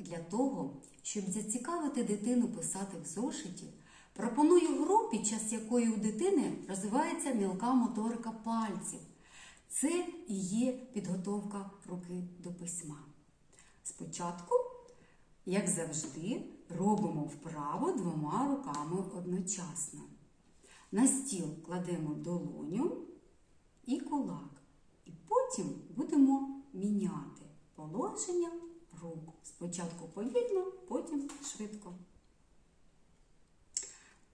Для того, щоб зацікавити дитину писати в зошиті, пропоную гру, під час якої у дитини розвивається мілка моторика пальців. Це і є підготовка руки до письма. Спочатку, як завжди, робимо вправо двома руками одночасно. На стіл кладемо долоню і кулак. І потім будемо міняти положення рук. Спочатку повільно, потім швидко.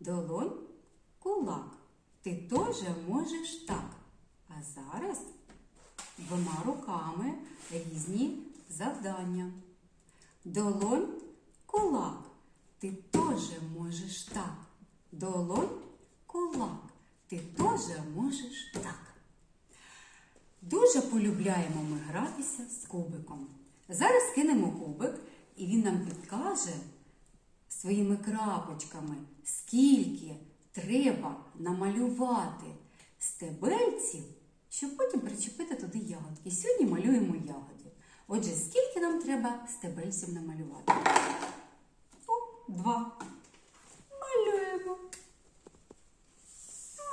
Долонь, кулак. Ти теж можеш так. А зараз двома руками різні завдання. Долонь, кулак. Ти теж можеш так. Долонь, кулак. Ти теж можеш так. Дуже полюбляємо ми гратися з кубиком. Зараз кинемо кубик, і він нам підкаже своїми крапочками, скільки треба намалювати стебельців, щоб потім причепити туди ягодки. Сьогодні малюємо ягоди. Отже, скільки нам треба стебельців намалювати? О, два. Малюємо.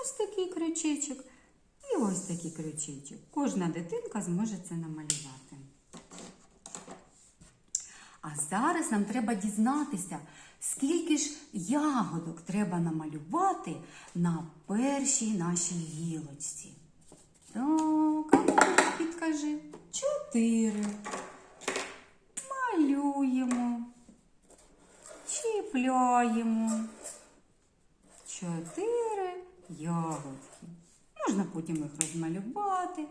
Ось такий крючечок. І ось такий крючечок. Кожна дитинка зможе це намалювати. А зараз нам треба дізнатися, скільки ж ягодок треба намалювати на першій нашій гілочці. Так, ну, підкажи. Чотири. Малюємо. Чіпляємо. Чотири ягодки. Можна потім їх розмалювати.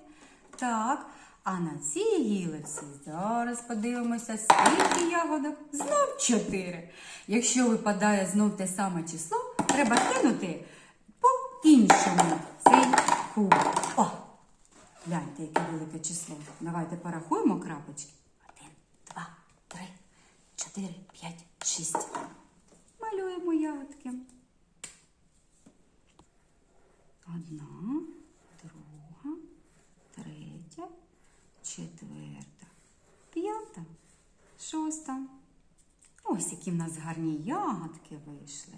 Так, а на цій гілиці зараз подивимося, скільки ягодок. Знов чотири. Якщо випадає знов те саме число, треба кинути по-іншому цей кубик. О! Гляньте, яке велике число. Давайте порахуємо крапочки. Один, два, три, чотири, п'ять, шість. Малюємо ягодки. Одна, друга, третя, четверта, п'ята, шоста. Ось які в нас гарні ягодки вийшли.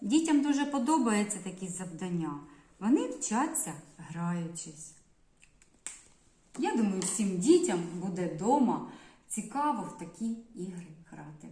Дітям дуже подобаються такі завдання. Вони вчаться граючись. Я думаю, всім дітям буде вдома цікаво в такі ігри грати.